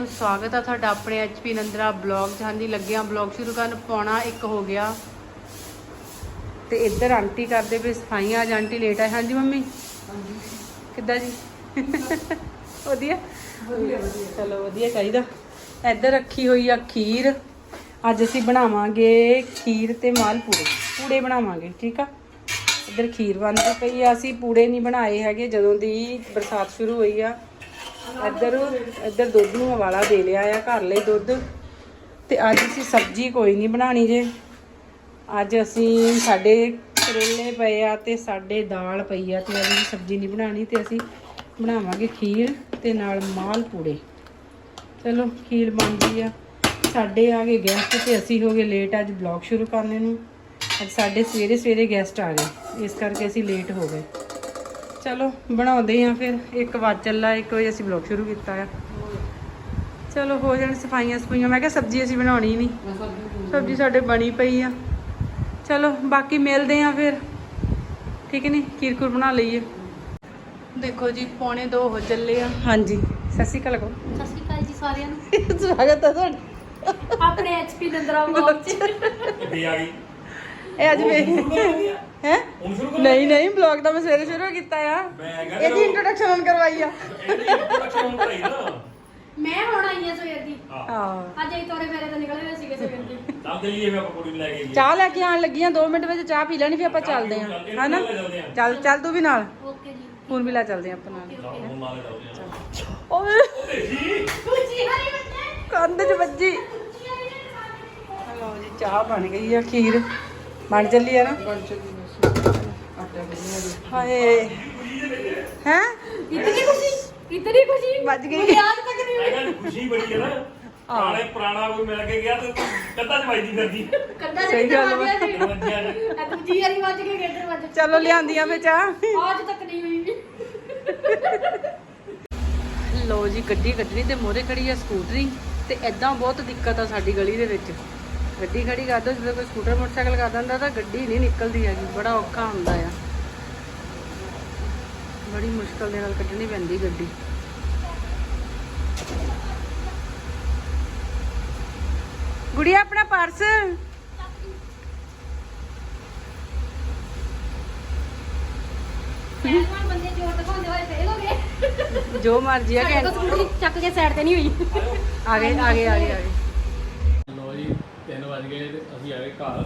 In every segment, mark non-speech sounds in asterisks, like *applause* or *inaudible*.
ਨੂੰ ਸਵਾਗਤ ਆ ਤੁਹਾਡਾ ਆਪਣੇ ਐਚਪੀ ਨੰਦਰਾ ਬਲੌਗ ਹਾਂਜੀ ਲੱਗਿਆ ਬਲੌਗ ਸ਼ੁਰੂ ਕਰਨ। ਪੌਣਾ ਇੱਕ ਹੋ ਗਿਆ। ਤੇ ਇੱਧਰ ਆਂਟੀ ਕਰਦੇ ਪਏ ਸਫਾਈਆਂ। ਅੱਜ ਆਂਟੀ ਲੇਟ ਆਏ। ਹਾਂਜੀ ਮੰਮੀ? ਕਿੱਦਾਂ ਜੀ? ਵਧੀਆ? ਚਲੋ ਵਧੀਆ ਚਾਹੀਦਾ। ਇੱਧਰ ਰੱਖੀ ਹੋਈ ਆ ਖੀਰ। ਅੱਜ ਅਸੀਂ ਬਣਾਵਾਂਗੇ ਖੀਰ ਤੇ ਮਾਲ ਪੂੜੇ। ਪੂੜੇ ਬਣਾਵਾਂਗੇ ਠੀਕ ਆ? ਇੱਧਰ ਖੀਰ ਬਣਦੀ ਪਈ ਆ। ਅਸੀਂ ਪੂੜੇ ਨਹੀਂ ਬਣਾਏ ਹੈਗੇ। ਜਦੋਂ ਦੀ ਬਰਸਾਤ ਸ਼ੁਰੂ ਹੋਈ ਆ ਇੱਧਰ ਇੱਧਰ ਦੁੱਧ ਨੂੰ ਹਵਾਲਾ ਦੇ ਲਿਆ ਆ ਘਰ ਲਈ ਦੁੱਧ। ਤੇ ਅੱਜ ਅਸੀਂ ਸਬਜ਼ੀ ਕੋਈ ਨਹੀਂ ਬਣਾਣੀ ਜੇ। ਅੱਜ ਅਸੀਂ ਸਾਡੇ ਕਰੇਲੇ ਪਏ ਆ ਤੇ ਸਾਡੇ ਦਾਲ ਪਈ ਆ ਤੇ ਅੱਜ ਅਸੀਂ ਸਬਜ਼ੀ ਨਹੀਂ ਬਣਾਣੀ ਤੇ ਅਸੀਂ ਬਣਾਵਾਂਗੇ ਖੀਰ ਤੇ ਨਾਲ ਮਾਲ ਪੂੜੇ। ਚਲੋ, ਖੀਰ ਬਣ ਗਈ ਆ। ਸਾਡੇ ਆ ਗਏ ਗੈਸਟ ਤੇ ਅਸੀਂ ਹੋ ਗਏ ਲੇਟ ਅੱਜ ਬਲੌਗ ਸ਼ੁਰੂ ਕਰਨੇ ਨੂੰ। ਅੱਜ ਸਾਡੇ ਸਵੇਰੇ ਸਵੇਰੇ ਗੈਸਟ ਆ ਗਏ। ਇਸ ਕਰਕੇ ਅਸੀਂ ਲੇਟ ਹੋ ਗਏ। ਚਲੋ ਬਣਾਉਂਦੇ ਆ ਫਿਰ। ਇੱਕ ਵਾਰ ਚੱਲਾ ਇੱਕ ਵਜੇ ਅਸੀਂ ਬਲੌਗ ਸ਼ੁਰੂ ਕੀਤਾ ਆ। ਚਲੋ ਹੋ ਜਾਣ ਸਫਾਈਆਂ ਸਫਾਈਆਂ। ਮੈਂ ਕਿਹਾ ਸਬਜ਼ੀ ਅਸੀਂ ਬਣਾਉਣੀ ਨਹੀਂ। ਸਬਜ਼ੀ ਸਾਡੇ ਬਣੀ ਪਈ ਆ। ਚਲੋ ਬਾਕੀ ਮਿਲਦੇ ਆ ਫਿਰ। ਠੀਕ ਨਹੀਂ ਖੀਰ ਖੂਰ ਬਣਾ ਲਈਏ। ਦੇਖੋ ਜੀ ਪੌਣੇ 2 ਹੋ ਚੱਲੇ ਆ। ਹਾਂਜੀ ਸਤਿ ਸ਼੍ਰੀ ਅਕਾਲ ਕੋ ਸਤਿ ਸ਼੍ਰੀ ਅਕਾਲ ਜੀ ਸਾਰਿਆਂ ਨੂੰ। *laughs* ਸਵਾਗਤ ਹੈ ਤੁਹਾਡਾ। ਆਪਣੇ ਐਚਪੀ ਨੰਦਰਾ ਵਲੌਗ ਚ। ਕਿੱਥੇ ਆ ਗਈ। ਇਹ ਅੱਜ ਵੇ ਹੈ? ਹੁਣ ਸ਼ੁਰੂ ਕਰ ਨਹੀਂ ਨਹੀਂ ਬਲੌਗ ਤਾਂ ਮੈਂ ਸਵੇਰੇ ਸ਼ੁਰੂ ਕੀਤਾ ਆ। ਮੈਂ ਇਹਦੀ ਇੰਟਰੋਡਕਸ਼ਨ ਹੁਣ ਕਰਵਾਈ ਆ। ਇਹਦੀ ਇੰਟਰੋਡਕਸ਼ਨ ਹੁਣ ਕਰਾਈ ਨਾ। ਮੈਂ ਹੁਣ ਆਈ ਹਾਂ ਸਵੇਰ ਦੀ। ਹਾਂ। ਅੱਜ ਅਸੀਂ ਤੋਰੇ ਫੇਰੇ ਤੋਂ ਨਿਕਲੇ ਹੋਏ ਸੀਗੇ ਸਵੇਰ ਦੀ। ਤਾਂ ਦੇ ਲਈ ਮੈਂ ਪਕੌੜੀ ਲੈ ਕੇ ਗਈ ਚਾਹ ਲੈ ਕੇ ਆਣ ਲੱਗੀਆਂ 2 ਮਿੰਟ ਵਿੱਚ ਚਾਹ ਪੀ ਲੈਣੀ ਫਿਰ ਆਪਾਂ ਚੱਲਦੇ ਆਂ ਹਨਾ? ਚੱਲ ਚੱਲ ਤੂੰ ਵੀ ਨਾਲ। ਓਕੇ ਜੀ। ਹੁਣ ਵੀ ਲੈ ਚੱਲਦੇ ਆਂ ਆਪਾਂ ਨਾਲ। ਆ। ਓਏ। ਖੁਸ਼ੀ ਹਰੀ ਬੱਚੇ ਕੰਧ 'ਚ ਵੱਜੀ। ਲਓ ਜੀ ਚਾਹ ਬਣ ਗਈ ਆ ਖੀਰ। ਬਣ ਚੱਲੀ ਆ ਨਾ? ਹਾਏ। ਹੈ? ਇਤਨੀ ਖੁਸ਼ੀ? ਇਤਨੀ ਖੁਸ਼ੀ? ਵੱਜ ਗਈ। ਮੁਝੇ ਆਜ ਤੱਕ ਨਹੀਂ ਮੈਂ ਕਹਿੰਦਾ ਖੁਸ਼ੀ ਬੜੀ ਹੈ ਨਾ। ਪੁਰਾਣੇ ਪੁਰਾਣਾ ਕੋਈ ਮਿਲ ਕੇ ਗਿਆ ਤੇ ਕੱਦਾ ਚ ਵੱਜਦੀ ਫਿਰਦੀ। ਕੰਦਾ ਸਹੀ ਜੀ ਗੱਲ ਵਾ। ਵੱਜਿਆ ਸੀ? ਵੱਜਿਆ ਨੇ। ਆ ਦੂਜੀ ਹਰੀ ਵੱਜ ਕੇ ਗੇਟਰ ਵੱਜ ਚਲੋ ਲਿਆਂਦੀਆਂ ਫੇ ਚਾਹ। ਆਜ ਤੱਕ ਨਹੀਂ ਹੋਈ ਵੀ। ਲੋ ਜੀ ਗੱਡੀ ਕੱਢਣੀ ਤੇ ਮੋਰੇ ਖੜੀ ਆ ਸਕੂਟਰੀ ਤੇ ਐਦਾਂ ਬਹੁਤ ਦਿੱਕਤ ਆ ਸਾਡੀ ਗਲੀ ਦੇ ਵਿੱਚ। ਗੱਡੀ ਖੜੀ ਕਰ ਦੋ ਜਦੋਂ ਕੋਈ ਸਕੂਟਰ ਮੋਟਰਸਾਈਕਲ ਕਰ ਦਿੰਦਾ ਤਾਂ ਗੱਡੀ ਨਹੀਂ ਨਿਕਲਦੀ ਹੈਗੀ ਬੜਾ ਔਖਾ ਹੁੰਦਾ ਆ। ਬੜੀ ਮੁਸ਼ਕਲ ਦੇ ਨਾਲ ਕੱਢਣੀ ਪੈਂਦੀ ਗੱਡੀ। ਗੁੜੀਆ ਆਪਣਾ ਪਰਸ। ਜੋ ਮਰਜ਼ੀ ਆ ਸਾਡੇ ਸਕੂਟਰੀ ਚੱਕ ਕੇ ਸਾਈਡ ਤੇ ਨਹੀਂ ਹੋਈ। ਆ ਗਏ ਆ ਗਏ ਆ ਗਏ ਆ ਗਏ। ਲੋ ਜੀ 3 ਵਜ ਗਏ ਤੇ ਅਸੀਂ ਆ ਗਏ ਘਰ।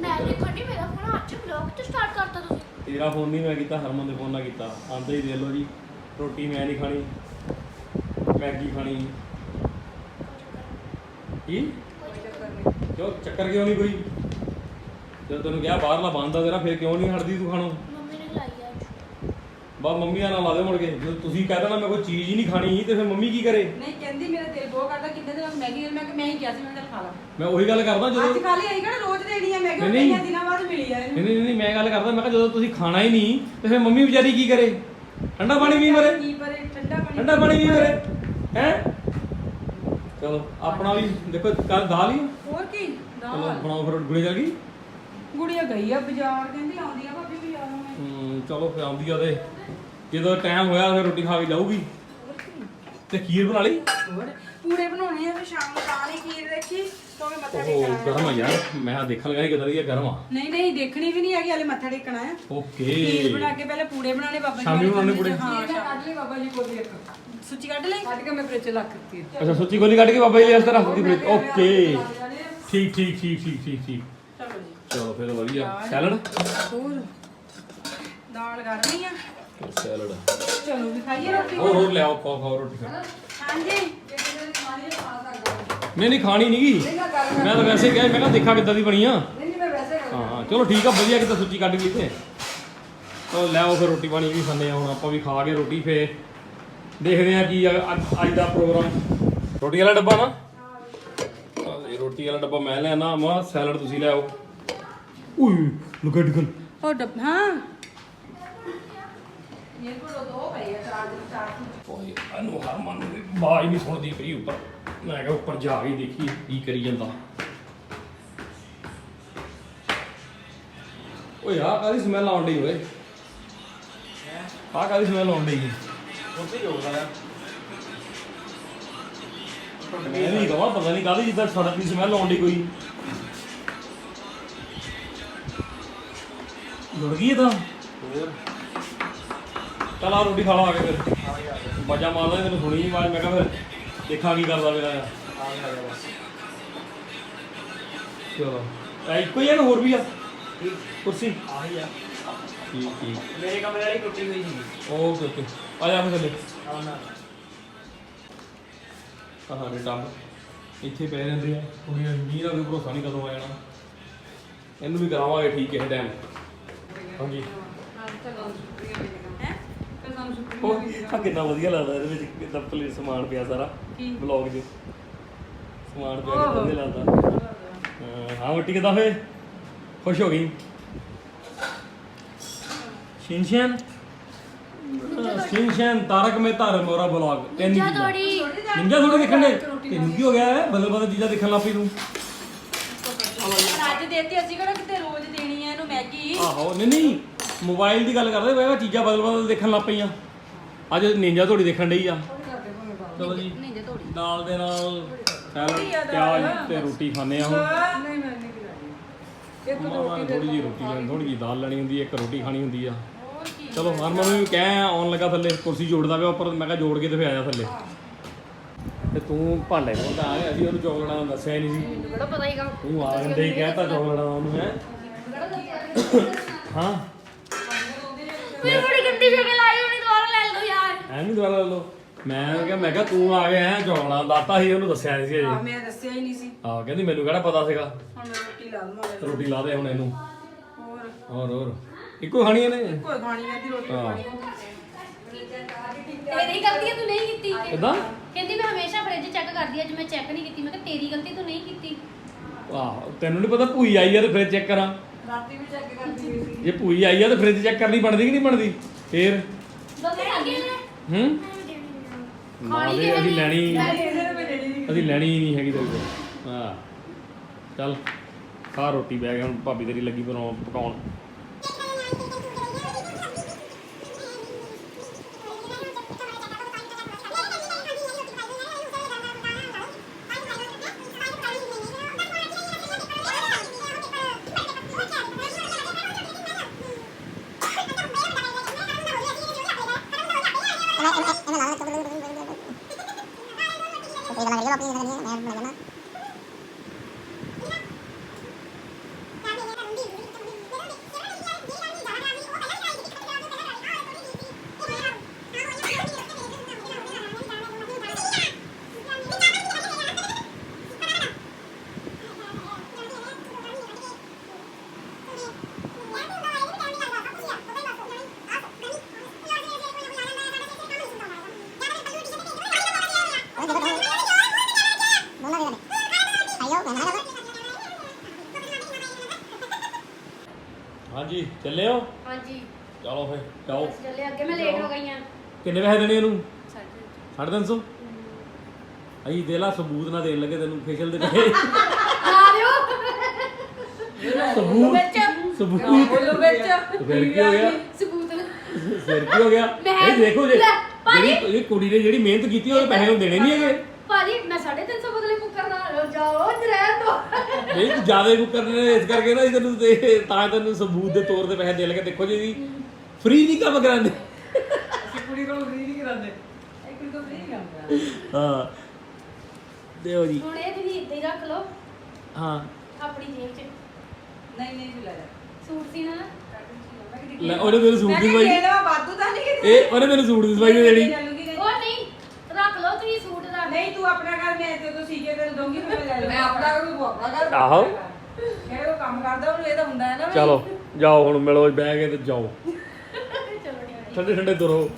ਮੈਂ ਦੇਖੋ ਨਹੀਂ ਮੇਰਾ ਫੋਨ ਅੱਜ ਵਲੌਗ ਤੇ ਸਟਾਰਟ ਕਰਤਾ ਤੁਸੀਂ। ਤੇਰਾ ਫੋਨ ਨਹੀਂ ਮੈਂ ਕੀਤਾ ਹਰਮਨ ਦੇ ਫੋਨ ਨਾਲ ਕੀਤਾ। ਆਂਦੇ ਹੀ ਦੇ ਲੋ ਜੀ ਰੋਟੀ ਮੈਂ ਨਹੀਂ ਖਾਣੀ ਮੈਗੀ ਖਾਣੀ। ਕੀ? ਕਿਉਂ ਚੱਕਰ ਕਿਉਂ ਨਹੀਂ ਕੋਈ? ਜਦੋਂ ਤੈਨੂੰ ਕਿਹਾ ਬਾਹਰਲਾ ਬੰਦ ਆ ਤੇਰਾ ਫਿਰ ਕਿਉਂ ਨਹੀਂ ਹਟਦੀ ਤੂੰ ਖਾਣੋਂ? ਮੰਮੀ ਨੇ ਲਾਈ ਅੱਜ। ਬਾ ਮੰਮੀ ਆ ਨਾਲ ਲਾ ਦੇ ਮੁੜ ਕੇ। ਜਦੋਂ ਤੁਸੀਂ ਕਹਿ ਦੇਣਾ ਮੈਂ ਕੋਈ ਚੀਜ਼ ਹੀ ਨਹੀਂ ਖਾਣੀ ਤੇ ਫਿਰ ਮੰਮੀ ਕੀ ਕਰੇ? ਨਹੀਂ ਮੇਰਾ ਦਿਲ ਬਹੁਤ ਕਰਦਾ ਕਿੰਨੇ ਦਿਨ ਮੈਗੀ ਮੈਂ ਕਿ ਮੈਂ ਹੀ ਕਿਹਾ ਸੀ ਮੈਂ ਚੱਲ ਖਾ ਲਾ। ਮੈਂ ਉਹੀ ਗੱਲ ਕਰਦਾ ਜਦੋਂ ਅੱਜ ਖਾ ਲਈ ਆਈ ਕਿਹੜਾ ਰੋਜ਼ ਦੇਣੀ ਆ ਮੈਗੀ ਨਹੀਂ, ਨਹੀਂ। ਕਈਆਂ ਦਿਨਾਂ ਬਾਅਦ ਮਿਲੀ ਆ ਨਹੀਂ ਨਹੀਂ ਨਹੀਂ ਮੈਂ ਗੱਲ ਕਰਦਾ ਮੈਂ ਕਿਹਾ ਜਦੋਂ ਤੁਸੀਂ ਖਾਣਾ ਹੀ ਨਹੀਂ ਤੇ ਫਿਰ ਮੰਮੀ ਵਿਚਾਰੀ ਕੀ ਕਰੇ? ਠੰਡਾ ਪਾਣੀ ਵੀ ਮਰੇ ਕੀ ਪਰੇ ਠੰਡਾ ਪਾਣੀ ਠੰਡਾ ਪਾਣੀ ਵੀ ਮਰੇ ਹੈ? ਚਲੋ ਆਪਣਾ ਵੀ ਦੇਖੋ ਕੱਲ ਦਾਲ ਹੀ ਆ। ਹੋਰ ਕੀ? ਚਲੋ ਦਾਲ ਬਣਾਓ ਫਿਰ ਗੁੜੇ ਚਲ ਗਈ? ਗੁੜੀਆ ਗਈ ਆ ਬਾਜ਼ਾਰ ਕਹਿੰਦੀ ਆਉਂਦੀ ਆ ਭਾਬੀ ਬਾਜ਼ਾਰੋਂ। ਮੈਂ ਹੂੰ ਚਲੋ ਫਿਰ ਆਉਂਦੀ ਆ ਤੇ। ਜਦੋਂ ਟਾਈਮ ਹੋਇਆ ਫਿਰ ਰੋਟੀ ਖਾ ਕੇ ਜਾਊਗੀ ਤੇ ਖੀਰ ਬਣਾ ਲਈ? ਹੋਰ ਪੂੜੇ ਬਣਾਉਣੇ ਆ ਫਿਰ ਸ਼ਾਮ ਨੂੰ ਤਾਂ ਨਹੀਂ ਖੀਰ ਦੇਖੀ ਤੋਂ ਵੀ ਮੱਥਾ ਉਹ ਟੇਕਣਾ ਗਰਮ ਆ ਯਾਰ ਮੈਂ ਆ ਦੇਖਣ ਲੱਗਾ ਕਿਦਾਂ ਦੀ ਆ ਗਰਮ ਆ। ਨਹੀਂ ਨਹੀਂ ਦੇਖਣੀ ਵੀ ਨਹੀਂ ਹੈਗੀ ਹਲੇ ਮੱਥਾ ਟੇਕਣਾ ਆ ਖੀਰ ਓਕੇ ਬਣਾ ਕੇ ਪਹਿਲੇ ਪੂੜੇ ਬਣਾਣੇ ਬਾਬਾ ਜੀ ਸ਼ਾਮੀ ਵਾਲੇ ਬਣਾਉਣੇ ਪੂੜੇ? ਹਾਂ ਕੱਢ ਲਈ ਬਾਬਾ ਜੀ ਕੋਲ ਇੱਕ। ਸੁੱਚੀ ਕੱਢ ਲਈ? ਕੱਢ ਕੇ ਮੈਂ ਫ੍ਰਿਜ ਲੱਗ ਦਿੱਤੀ ਅੱਛਾ ਸੁੱਚੀ ਗੋਲੀ ਕੱਢ ਕੇ ਬਾਬਾ ਜੀ ਲਈ ਵਾਸਤੇ ਰੱਖ ਦਿੱਤੀ ਓਕੇ। ਠੀਕ ਠੀਕ ਠੀਕ ਠੀਕ ਠੀਕ ਠੀਕ। ਚਲੋ ਜੀ। ਚਲੋ ਫਿਰ ਵਧੀਆ। ਸੈਲਡ? ਹੋਰ ਦਾਲ ਕਰਨੀ ਆ। ਸੈਲਡ। ਚਲੋ ਵੀ ਖਾਈਏ ਰੋਟੀ ਹੋਰ ਹੋਰ ਲਿਆਓ ਪਾਓ ਖਾਓ ਰੋਟੀ ਫਿਰ। ਹਾਂਜੀ ਨਹੀਂ ਨਹੀਂ ਖਾਣੀ ਨਹੀਂਗੀ ਮੈਂ ਤਾਂ ਵੈਸੇ ਕਿਹਾ ਮੈਂ ਕਿਹਾ ਦੇਖਾਂ ਕਿੱਦਾਂ ਦੀ ਬਣੀ ਆ। ਨਹੀਂ ਮੈਂ ਵੈਸੇ ਹਾਂ ਚਲੋ ਠੀਕ ਆ ਵਧੀਆ ਕਿਤਾ ਸੁੱਚੀ ਕੱਢ ਲਈ ਤੇ ਚਲੋ ਲੈ ਆਓ ਫਿਰ ਰੋਟੀ ਪਾਣੀ ਵੀ ਖਾਂਦੇ ਆ ਹੁਣ ਆਪਾਂ ਵੀ ਖਾ ਕੇ ਰੋਟੀ ਫੇ ਦੇਖਦੇ ਆ ਕੀ ਅੱਜ ਦਾ ਪ੍ਰੋਗਰਾਮ। ਰੋਟੀ ਵਾਲਾ ਡੱਬਾ ਨਾ? ਹਾਂ ਇਹ ਰੋਟੀ ਵਾਲਾ ਡੱਬਾ ਮੈਂ ਲੈਣਾ ਮਾ ਸੈਲਡ ਤੁਸੀਂ ਲੈ ਆਓ। ਉਈ ਲੁਕਾ ਡਿਕਨ ਉਹ ਡੱਬ ਹਾਂ। ਇਹ ਕੋਲ ਦੋ ਪਈ ਆ ਚਾਰ ਦਿਨ ਚਾਰ ਓਏ ਅਨੂ ਹਰਮਨ ਨੂੰ ਵੀ ਆਵਾਜ਼ ਨਹੀਂ ਸੁਣਦੀ ਪਈ ਉੱਪਰ। ਮੈਂ ਕਿਹਾ ਉੱਪਰ ਜਾ ਕੇ ਦੇਖੀ ਕੀ ਕਰੀ ਜਾਂਦਾ। ਓਏ ਆਹ ਕਾਦੀ ਸਮੈਲ ਆਉਣ ਡਈ ਓਏ? ਆਹ ਕਾਦੀ ਸਮੈਲ ਆਉਣ ਡਈ ਉੱਥੇ ਹੀ ਹੋਊਗਾ ਯਾਰ ਮੈਂ ਨਹੀਂ ਕਹਾਂ ਪਤਾ ਨਹੀਂ ਕਾਹਦੀ ਜਿੱਦਾਂ ਸੜਕ ਦੀ ਸਮੈਲ ਆਉਂਦੀ ਕੋਈ। ਲੁੜ ਗਈ ਇਹ ਤਾਂ? ਹੋਰ। ਚੱਲ ਆ ਰੋਟੀ ਖਾ ਲਾ ਆ ਕੇ ਫਿਰ। ਬਾਜਾ ਮਾਰਦਾ ਤੈਨੂੰ ਸੁਣੀ ਨਹੀਂ ਆਵਾਜ਼ ਮੈਂ ਕਿਹਾ ਫਿਰ ਦੇਖਾਂ ਕੀ ਕਰਦਾ ਮੇਰਾ ਬਸ ਚਲੋ। ਇਹ ਇੱਕੋ ਹੀ ਆ ਨਾ ਹੋਰ ਵੀ ਆ? ਕੁਰਸੀ? ਆ ਹੀ ਆ ਠੀਕ ਠੀਕ। ਮੇਰੇ ਕਮਰੇ ਵਾਲੀ ਟੁੱਟੀ ਹੋਈ ਸੀ ਓਕੇ ਓਕੇ। ਆ ਜਾ ਫਿਰ ਥੱਲੇ ਨਾ ਆਹ ਸਾਡੇ ਡੰਬ। ਇੱਥੇ ਪਏ ਰਹਿੰਦੇ ਆ। ਕੁੜੀ ਮੀਂਹ ਦਾ ਕੋਈ ਭਰੋਸਾ ਨਹੀਂ ਕਦੋਂ ਆ ਜਾਣਾ। ਇਹਨੂੰ ਵੀ ਕਰਾਵਾਂਗੇ ਠੀਕ ਕਿਸੇ ਟਾਈਮ ਹਾਂਜੀ। ਉਹ ਆਹ ਕਿੰਨਾ ਵਧੀਆ ਲੱਗਦਾ ਇਹਦੇ ਵਿੱਚ ਕਿੰਨਾ ਪਲੇ ਸਮਾਨ ਪਿਆ ਸਾਰਾ ਵਲੌਗ 'ਚ। ਸਮਾਨ ਪਿਆ ਕਿੰਨਾ ਵਧੀਆ ਲੱਗਦਾ। ਹਾਂ, ਹਾਂ ਵਟੀ ਕਿਦਾਂ ਫੇ ਖੁਸ਼ ਹੋ ਗਈ? ਸ਼ਿਨਸ਼ੈਨ? ਸ਼ਿਨਸ਼ੈਨ ਤਾਰਕ ਮਹਿਤਾ ਮੋਰਾ ਵਲੌਗ ਤਿੰਨ ਨਿੰਜਾ ਚੀਜ਼ਾਂ। ਤੋੜੀ। ਨਿੰਜਾ ਥੋੜੇ ਦੇਖਣ ਦੇ? ਤੈਨੂੰ ਕੀ ਹੋ ਗਿਆ ਹੈ? ਬਦਲ ਬਦਲ ਚੀਜ਼ਾਂ ਦੇਖਣ ਲੱਗ ਪਈ ਤੂੰ। ਅੱਜ ਦੇਤੀ ਅਸੀਂ ਕਿਹੜਾ ਕਿਤੇ ਰੋਜ਼ ਦੇਣੀ ਆ ਇਹਨੂੰ ਮੈਗੀ? ਆਹੋ ਨਹੀਂ ਨਹੀਂ। ਮੋਬਾਈਲ ਦੀ ਗੱਲ ਕਰਦੇ ਵੇ ਚੀਜ਼ਾਂ ਬਦਲ ਬਦਲ ਦੇਖਣ ਲੱਗ ਪਈਆਂ। ਅੱਜ ਨਿੰਜਾ ਥੋੜੀ ਦੇਖਣ ਡਈ ਆ। ਚਲੋ ਜੀ ਨਿੰਜਾ ਤੋੜੀ ਨਾਲ ਦੇ ਨਾਲ ਸੈਲਡ ਪਿਆਜ਼ ਤੇ ਰੋਟੀ ਖਾਣੇ ਆ ਹੁਣ। ਨਹੀਂ ਮੈਂ ਨਹੀਂ ਖਿਲਾਈ ਥੋੜੀ ਜੀ ਰੋਟੀ ਲੈਣੀ ਥੋੜੀ ਜੀ ਦਾਲ ਲੈਣੀ ਹੁੰਦੀ ਹੈ ਇੱਕ ਰੋਟੀ ਖਾਣੀ ਹੁੰਦੀ ਆ। ਚਲੋ ਹਰਮਨ ਨੂੰ ਵੀ ਕਹਿ ਆਉਣ ਲੱਗਾ ਥੱਲੇ ਕੁਰਸੀ ਜੋੜਦਾ ਪਿਆ ਉੱਪਰ ਮੈਂ ਕਿਹਾ ਜੋੜ ਕੇ ਤੇ ਫੇ ਆਇਆ ਥੱਲੇ। ਤੇ ਤੂੰ ਭਾਂਡੇ ਕੋਲ ਆ ਗਿਆ ਅਸੀਂ ਉਹਨੂੰ ਦਾ ਦੱਸਿਆ ਹੀ ਨਹੀਂ ਸੀ। ਮੈਨੂੰ ਕਿਹੜਾ ਪਤਾ ਹੀਗਾ ਤੂੰ ਆ ਗੰਦੇ ਹੀ? ਕਹਿਤਾ ਦਾ ਉਹਨੂੰ ਹੈ ਹਾਂ। ਮੈਂ ਬੜੀ ਗੰਦੀ ਸ਼ਕਲ ਲਾਈ ਹੋਣੀ ਦੁਬਾਰਾ ਲੈ ਲਓ ਯਾਰ। ਐ ਨਹੀਂ ਦੁਬਾਰਾ ਲੈ ਲਓ। ਮੈਂ ਕਿਹਾ ਮੈਂ ਕਿਹਾ ਤੂੰ ਆ ਗਿਆ ਹੈ ਚੌਕਲੇਟਾਂ ਦਾਤਾ ਸੀ ਉਹਨੂੰ ਦੱਸਿਆ ਨਹੀਂ ਸੀ ਅਜੇ। ਮੈਂ ਦੱਸਿਆ ਹੀ ਨਹੀਂ ਸੀ। ਆ ਕਹਿੰਦੀ ਮੈਨੂੰ ਕਿਹੜਾ ਪਤਾ ਸੀਗਾ? ਹੁਣ ਮੈਂ ਰੋਟੀ ਲਾ ਦਵਾਂ ਰੋਟੀ ਲਾ ਦੇ ਹੁਣ ਇਹਨੂੰ। ਹੋਰ? ਹੋਰ ਹੋਰ। ਇੱਕੋ ਖਾਣੀ ਇਹਨੇ? ਕੋਈ ਖਾਣੀ ਆ ਦੀ ਰੋਟੀ ਹਾਂ। ਖਾਣੀ। ਤੇਰੀ ਗਲਤੀ ਹੈ ਤੂੰ ਨਹੀਂ ਕੀਤੀ। ਕਿਦਾਂ? ਕਹਿੰਦੀ ਮੈਂ ਹਮੇਸ਼ਾ ਫ੍ਰਿਜ ਚੈੱਕ ਕਰਦੀ ਆ ਜੇ ਮੈਂ ਚੈੱਕ ਨਹੀਂ ਕੀਤੀ। ਮੈਂ ਕਿਹਾ ਤੇਰੀ ਗਲਤੀ ਤੂੰ ਨਹੀਂ ਕੀਤੀ। ਆਹ ਤੈਨੂੰ ਨਹੀਂ ਪਤਾ ਭੂਈ ਆਈ ਆ ਤੇ ਫ੍ਰਿਜ ਚੈੱਕ ਕਰਾਂ। ਰਾਤੀ ਵੀ ਚੈੱਕ ਕਰਦੀ ਹੋਈ ਸੀ। ਜੇ ਭੂਈ ਆਈ ਆ ਤੇ ਫ੍ਰਿਜ ਚੈੱਕ ਕਰਨੀ ਬਣਦੀ ਕਿ ਨਹੀਂ ਬਣਦੀ? ਫੇਰ? ਹੂੰ? ਨਾ ਅਸੀਂ ਲੈਣੀ ਅਸੀਂ ਲੈਣੀ ਹੀ ਨਹੀਂ ਹੈਗੀ ਤੇਰੇ ਕੋਲ। ਹਾਂ। ਚੱਲ ਖਾ ਰੋਟੀ ਬੈ ਗਿਆ ਹੁਣ ਭਾਬੀ ਤੇਰੀ ਲੱਗੀ ਬਣਾਉਣ ਪਕਾਉਣ। *laughs* *laughs* என்ன என்ன ਹਾਂਜੀ ਚੱਲੇ ਹੋ ਹਾਂਜੀ। ਚਲੋ ਫੇ ਜਾਓ। ਬਸ ਚੱਲੇ ਅੱਗੇ ਮੈਂ ਲੇਟ ਹੋ ਗਈ ਆ। ਕਿੰਨੇ ਪੈਸੇ ਦੇਣੇ ਇਹਨੂੰ? 350 ਅਈ ਦੇ ਲਾ ਸਬੂਤ ਨਾ ਦੇਣ ਲੱਗੇ ਤੈਨੂੰ ਫੇਸ਼ੀਅਲ ਦੇ *laughs* ਪੈਸੇ ਆ ਦਿਓ। ਸਬੂਤ? ਸਬੂਤ? ਬੋਲੋ ਵਿੱਚ। ਫਿਰ ਕੀ ਹੋ ਗਿਆ? ਸਬੂਤ। ਫਿਰ ਕੀ ਹੋ ਗਿਆ? ਇਹ ਦੇਖੋ ਜੇ। ਜਿਹੜੀ ਇਹ ਕੁੜੀ ਨੇ ਜਿਹੜੀ ਮਿਹਨਤ ਕੀਤੀ ਉਹਦੇ ਪੈਸੇ ਨੂੰ ਦੇਣੇ ਨਹੀਂ ਹੈਗੇ ਭਾਜੀ ਮੈਂ 350 ਬਦਲੇ ਕੁੱਕਰ ਨਾਲ ਜਾਓ ਰਹਿ ਦੋ ਨਹੀਂ ਤੂੰ ਜ਼ਿਆਦਾ ਕੁੱਕਰ ਨੇ ਇਸ ਕਰਕੇ ਨਾ ਇਹ ਤੈਨੂੰ ਤੇ ਤਾਂ ਤੈਨੂੰ ਸਬੂਤ ਦੇ ਤੌਰ ਤੇ ਪੈਸੇ ਦੇ ਲਗੇ। ਦੇਖੋ ਜੀ ਫ੍ਰੀ ਨਹੀਂ ਕੰਮ ਕਰਾਉਂਦੇ। ਅਸੀਂ ਕੁੜੀ ਕੋਲ ਫ੍ਰੀ ਨਹੀਂ ਕਰਾਉਂਦੇ। ਇਹ ਕੁੜੀ ਕੋਲ ਫ੍ਰੀ ਨਹੀਂ ਕਰਾਉਂਦੇ। ਹਾਂ। ਦਿਓ ਜੀ। ਹੁਣ ਇਹ ਤੁਸੀਂ ਇੱਦਾਂ ਹੀ ਰੱਖ ਲਓ। ਹਾਂ। ਆਪਣੀ ਜੇਬ 'ਚ। ਨਹੀਂ ਨਹੀਂ ਚਲਾਇਆ ਸੂਟ ਸੀਣਾ ਨਾ। ਲੈ ਉਹਨੇ ਤੈਨੂੰ ਸੂਟ ਦੀ ਕਿਤੇ ਇਹ ਉਹਨੇ ਤੈਨੂੰ ਸੂਟ ਦੀ ਨਹੀਂ ਦੇਣੀ ਚੱਲੂਗੀ ਨਹੀਂ ਉਹ ਨਹੀਂ ਰੱਖ ਲਓ ਤੁਸੀਂ ਸੂਟ ਦਾ ਨਹੀਂ ਤੂੰ ਆਪਣਾ ਕਰ ਮੈਂ ਤੇ ਤੂੰ ਸੀਕੇ ਤੈਨੂੰ ਦਊਂਗੀ ਫਿਰ ਮੈਂ ਲੈ ਲਵਾਂ ਮੈਂ ਆਪਣਾ ਕਰੂੰ ਤੂੰ ਆਪਣਾ ਕਰ ਆਹੋ। ਇਹ ਉਹ ਕੰਮ ਕਰਦਾ ਉਹਨੂੰ ਇਹ ਤਾਂ ਹੁੰਦਾ ਹੈ ਨਾ ਵੀ ਚਲੋ ਜਾਓ ਹੁਣ ਮਿਲੋ ਬਹਿ ਕੇ ਤੇ ਜਾਓ। ਠੰਡੇ ਠੰਡੇ ਤੁਰੋ।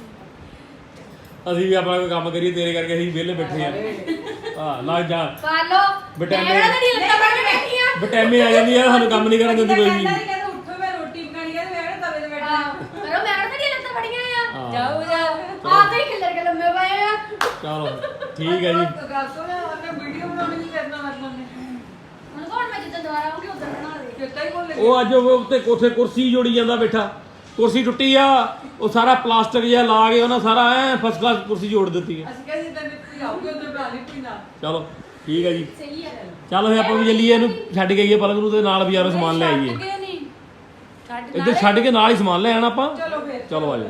ਅਸੀਂ ਵੀ ਆਪਣਾ ਕੋਈ ਕੰਮ ਕਰੀਏ ਤੇਰੇ ਕਰਕੇ ਅਸੀਂ ਵਿਹਲੇ ਬੈਠੇ ਆ ਹਾਂ ਲੱਗ ਜਾ ਮੈਂ ਲੱਤਾਂ ਫੜ ਕੇ ਬੈਠੀ ਆ? ਬਟੈਮੇ ਆ ਜਾਂਦੀ ਆ ਸਾਨੂੰ ਕੰਮ ਨਹੀਂ ਕਰਨ ਦਿੰਦੀ ਕੋਈ ਵੀ। ਕਹਿੰਦਾ ਨਹੀਂ ਕਹਿੰਦਾ ਉੱਠੋ ਮੈਂ ਰੋਟੀ ਪਕਾਣੀ ਹੈ ਮੈਂ ਕਿਹੜਾ ਤਵੇ ਤੇ ਬੈਠਾ ਕਰੋ ਮੈਂ ਕਿਹੜਾ ਤੁਹਾਡੀ ਲੱਤਾਂ ਫੜੀਆਂ ਆ। ਜਾਓ ਜਾ ਆ ਤਾਂ ਹੀ ਖਿੱਲਰ ਕੇ ਲੰਮੇ ਪਏ ਆ ਚਲੋ ਠੀਕ ਹੈ ਜੀ। ਗੱਲ ਸੁਣ ਉਹਨੇ ਵੀਡੀਓ ਬਣਾਉਣੀ ਨਹੀਂ ਕਰਨਾ ਮਤਲਬ ਨੇ ਹੁਣ ਕੋਣ ਮੈਂ ਜਿੱਦਾਂ ਦੁਬਾਰਾ ਆਉਂਗੀ ਉਦੋਂ ਬਣਾ ਦੇ। ਕਿਤਾ ਹੀ ਬੋਲ ਉਹ ਅੱਜ ਉਹ ਉੱਤੇ ਕੋਠੇ ਕੁਰਸੀ ਜੋੜੀ ਜਾਂਦਾ ਬੈਠਾ। ਕੁਰਸੀ ਟੁੱਟੀ ਆ ਉਹ ਸਾਰਾ ਪਲਾਸਟਿਕ ਜਿਹਾ ਲਾ ਕੇ ਉਹਨਾਂ ਸਾਰਾ ਐ ਫਸਟ ਕਲਾਸ ਕੁਰਸੀ ਜੋੜ ਦਿੱਤੀ ਹੈ ਅਸੀਂ ਕਹਿੰਦੇ ਜਿੱਦਾਂ ਕੋਈ ਆਉਗੀ ਉਧਰ ਬਣਾ ਲਈ ਕੋਈ ਨਾ ਚਲੋ ਠੀਕ ਹੈ ਜੀ। ਸਹੀ ਹੈ। ਚਲੋ ਫੇ ਆਪਾਂ ਵੀ ਚੱਲੀਏ ਇਹਨੂੰ ਛੱਡ ਕੇ ਆਈਏ ਪਲਕ ਨੂੰ ਤੇ ਨਾਲ ਬਾਜ਼ਾਰੋਂ ਸਮਾਨ ਲੈ ਆਈਏ। ਕਿ ਨਹੀਂ। ਛੱਡ ਇੱਧਰ ਛੱਡ ਕੇ ਨਾਲ ਹੀ ਸਮਾਨ ਲੈ ਆਣਾ ਆਪਾਂ। ਚਲੋ ਫਿਰ। ਚਲੋ ਆ ਜਾਓ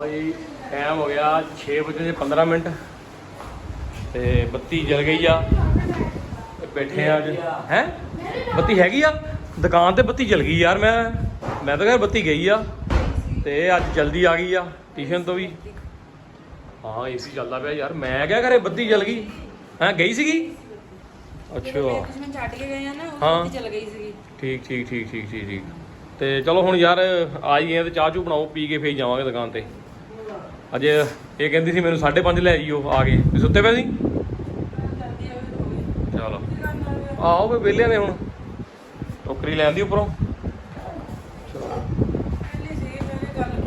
ਭਾਈ ਟਾਈਮ ਹੋ ਗਿਆ 6 ਵਜੇ ਦੇ 15 ਮਿੰਟ ਤੇ ਬੱਤੀ ਜਲ ਗਈ ਆ। ਬੈਠੇ ਆ ਅੱਜ। ਹੈ? ਬੱਤੀ ਹੈਗੀ ਆ? ਦੁਕਾਨ ਤੇ ਬੱਤੀ ਜਲ ਗਈ ਯਾਰ ਮੈਂ। ਮੈਂ ਤਾਂ ਕਹਿੰਦਾ ਬੱਤੀ ਗਈ ਆ। ਤੇ ਅੱਜ ਜਲਦੀ ਆ ਗਈ ਆ, ਟਿਊਸ਼ਨ ਤੋਂ ਵੀ। ਹਾਂ, ਏਸੀ ਚੱਲਦਾ ਪਿਆ ਯਾਰ। ਮੈਂ ਕਿਹਾ ਘਰੇ ਬੱਤੀ ਜਲ ਗਈ। ਹੈ, ਗਈ ਸੀਗੀ? ਅੱਛਾ। ਮੈਂ ਛੱਡ ਕੇ ਗਏ ਆ ਨਾ ਉਹ ਚਲ ਗਈ ਸੀਗੀ ਠੀਕ ਠੀਕ ਠੀਕ ਠੀਕ ਠੀਕ ਠੀਕ। ਤੇ ਚਲੋ ਹੁਣ ਯਾਰ ਆ ਗਏ ਤੇ ਚਾਹ ਚੂ ਬਣਾਓ, ਪੀ ਕੇ ਫੇਰ ਜਾਵਾਂਗੇ ਦੁਕਾਨ ਤੇ। ਅਜੇ ਇਹ ਕਹਿੰਦੀ ਸੀ ਮੈਨੂੰ 5:30 ਲੈ ਆਈਓ ਆ ਗਏ ਤੁਸੀਂ ਸੁੱਤੇ ਪਏ ਸੀ? ਚਲੋ। ਆਓ ਫੇ ਵਿਹਲਿਆਂ ਨੇ ਹੁਣ। ਟੋਕਰੀ ਉੱਪਰੋਂ ਕੀ